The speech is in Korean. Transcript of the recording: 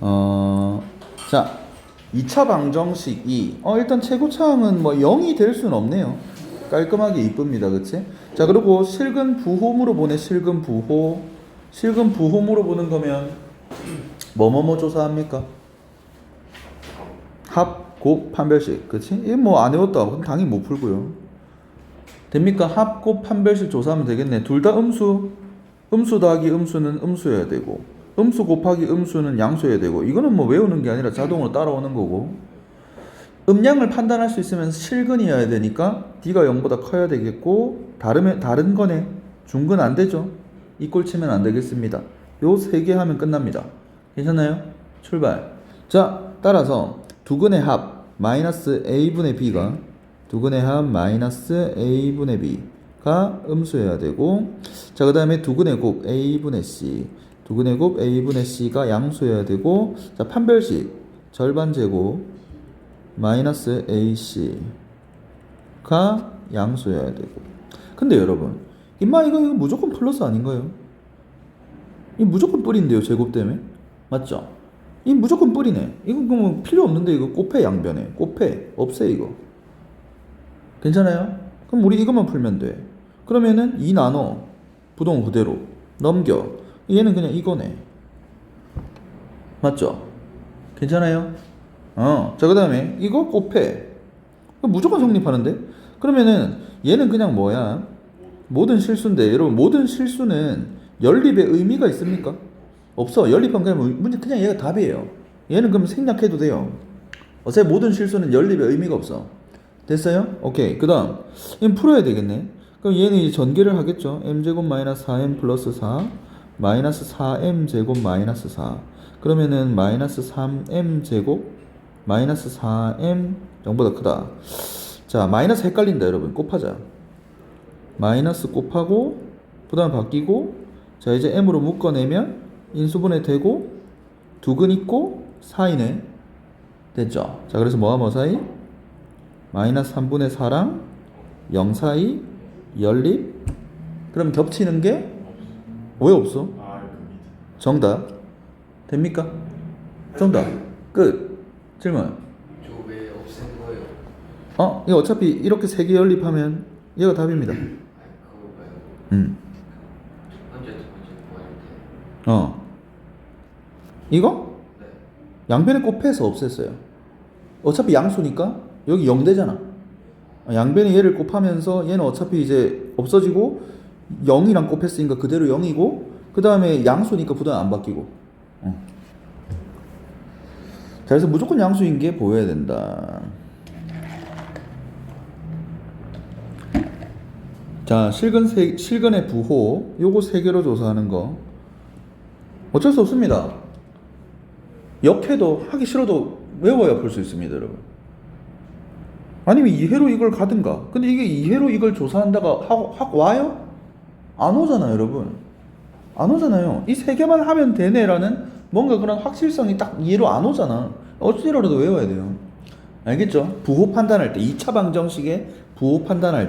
어, 자, 2차 방정식 2. 어, 일단 최고차항은 뭐 0이 될 수는 없네요. 깔끔하게 이쁩니다. 그치? 자, 그리고 실근 부호물로 보내, 실근 부호. 실근 부호물로 보는 거면, 뭐뭐뭐 조사합니까? 합, 곱, 판별식. 그치? 이거 뭐안 외웠다. 그럼 당연히 못 풀고요. 됩니까? 합, 곱, 판별식 조사하면 되겠네. 둘 다 음수. 음수 더하기 음수는 음수여야 되고, 음수 곱하기 음수는 양수여야 되고, 이거는 뭐 외우는 게 아니라 자동으로 따라오는 거고, 음량을 판단할 수 있으면 실근이어야 되니까 D가 0보다 커야 되겠고, 다르면, 다른 거네. 중근 안 되죠? 이꼴 치면 안 되겠습니다. 요 세 개 하면 끝납니다. 괜찮나요? 출발. 자, 따라서 두근의 합, 마이너스 A분의 B가 두근의 합 마이너스 A분의 B가 음수여야 되고 자 그 다음에 두근의 곱 A분의 C 두근의 곱 A분의 C가 양수여야 되고 자 판별식 절반 제곱 마이너스 AC가 양수여야 되고 근데 여러분 임마 이거, 이거 무조건 플러스 아닌가요? 이 무조건 뿔인데요 제곱 때문에 맞죠? 이 무조건 뿔이네 이거 그뭐 필요 없는데 이거 곱해 양변에 곱해 없애 이거 괜찮아요? 그럼 우리 이것만 풀면 돼. 그러면은 2 나눠 부동 그대로 넘겨. 얘는 그냥 이거네. 맞죠? 괜찮아요? 어. 자, 그 다음에 이거 곱해. 무조건 성립하는데? 그러면은 얘는 그냥 뭐야? 모든 실수인데 여러분 모든 실수는 연립의 의미가 있습니까? 없어. 연립하면 그냥 문제 그냥 얘가 답이에요. 얘는 그럼 생략해도 돼요. 어차피 모든 실수는 연립의 의미가 없어. 됐어요? 오케이. 그 다음, 이건 풀어야 되겠네. 그럼 얘는 이제 전개를 하겠죠. m제곱 마이너스 4m 플러스 4, 마이너스 4m 제곱 마이너스 4. 그러면은 마이너스 3m 제곱 마이너스 4m 0보다 크다. 자, 마이너스 헷갈린다, 여러분. 곱하자. 마이너스 곱하고, 그 다음 바뀌고, 자, 이제 m으로 묶어내면 인수분해 되고, 두근 있고, 4이네. 됐죠? 자, 그래서 뭐와 뭐 사이? 마이너스 3분의 4랑 0 사이 연립 그럼 겹치는 게 왜 없어? 아. 정답 됩니까? 정답 끝 질문 저왜 없앤 거예요? 어? 이거 어차피 이렇게 세 개 연립하면 얘가 답입니다 아 그거. 음. 첫 번째, 두 번째 구할 때. 어 이거? 네. 양변에 곱해서 없앴어요 어차피 양수니까 여기 0 되잖아 양변에 얘를 곱하면서 얘는 어차피 이제 없어지고 0이랑 곱했으니까 그대로 0이고 그 다음에 양수니까 부담 안 바뀌고 어. 자 그래서 무조건 양수인 게 보여야 된다 자 실근 세, 실근의 부호 요거 세 개로 조사하는 거 어쩔 수 없습니다 역해도 하기 싫어도 외워야 풀 수 있습니다 여러분 아니면 이해로 이걸 가든가. 근데 이게 이해로 이걸 조사한다가 하고 확 와요? 안 오잖아요, 여러분. 안 오잖아요. 이 세 개만 하면 되네라는 뭔가 그런 확실성이 딱 이해로 안 오잖아. 어찌라도 외워야 돼요. 알겠죠? 부호 판단할 때, 2차 방정식의 부호 판단할 때